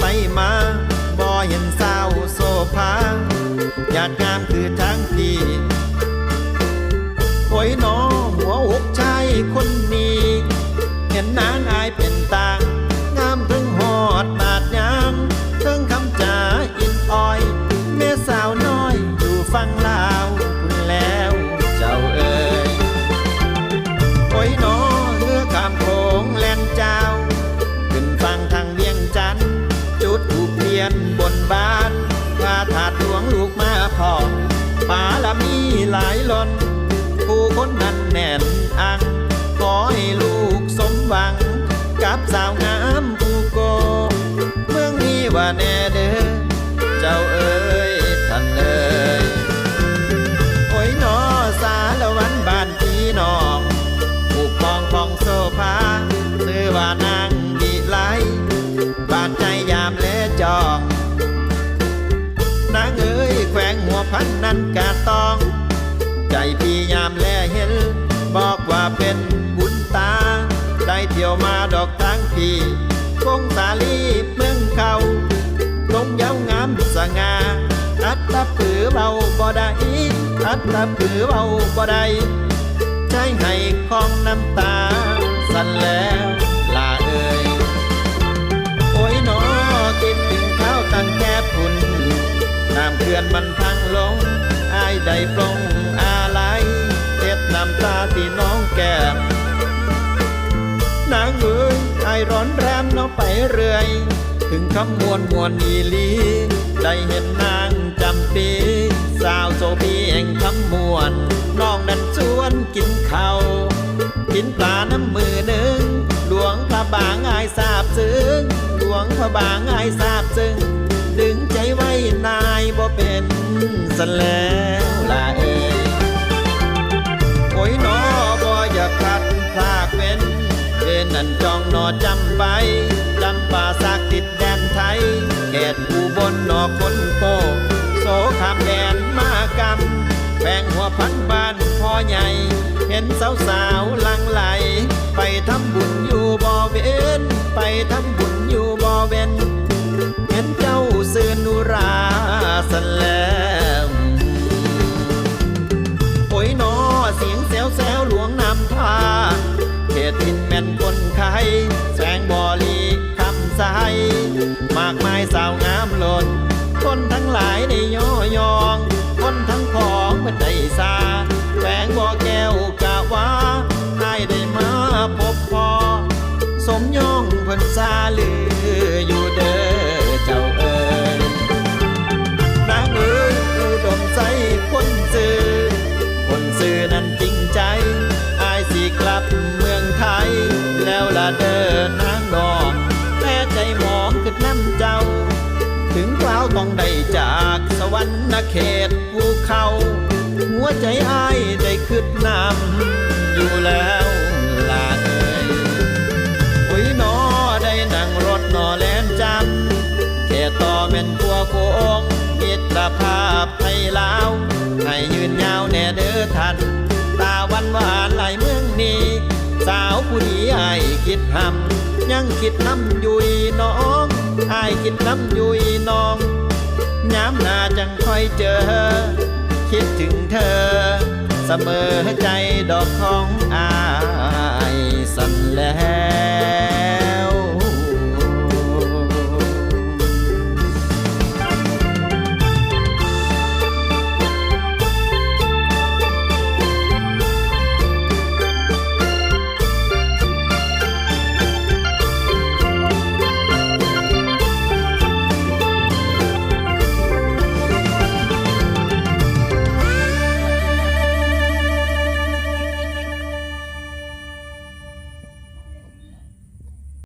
ไปมาบ่เห็นเศร้าโซภาอยากงามคือทั้งที่ หลายล้นผู้คนนั้นแน่นอังขอให้ลูกสมหวังกับสาวงามามแลเห็น บอกว่าเป็นบุญตา ได้เที่ยวมาดอกทางพี่คงสาลีเมืองเขาลงเย้างามสง่าอัตตะปือเบาบ่ได้อัตตะปือเบาบ่ได้ใจให้ของน้ำตาสั่นแล้ว แก้มนางเอ้ยไอร้อนแรมเนาะไปเรื่อย ถึงคำมวนมวนอีลี ได้เห็นนางจำปีสาวโซบีแห่งคำมวนน้องนั้นชวนกินข้าวกินปลาน้ำมือหนึ่งหลวงพระบางอายทราบซึ้งหลวงพระบางอายทราบซึ้งดึงใจไว้นายบ่เป็นสแล้ นั่นจองหนอจำไปจำป่าซากติดแดนไทยเขตอุบลหนอคนโกโสขามแดนมากำแบ่งหัวพันบ้านพ่อใหญ่ เห็นสาวสาวลังไหล ไปทำบุญอยู่บ่อเวนไปทำบุญอยู่บ่อเวนเห็นเจ้าซื่อนุราสัน ขึ้นน้ำเจ้า ถึงคราวต้องได้จากสวรรค์เขตภูเขา หัวใจอายได้ขึ้นนำอยู่แล้วลาเอ่ยโอ้ยนอได้นั่งรถนอแลนจำแค่ต่อแม่นกัวโคงมิตรภาพไทยลาวให้ยืนยาวแน่เด้อท่านตาวันหวานไหลายเมืองนี้สาวผู้นี้อายคิดทำยังคิดน้ำยุยน้อง อายคิดน้ำยุยน้องย้ำหน้าจังค่อยเจอ คิดถึงเธอ เสมอใจดอกของอายสั่นแล้ว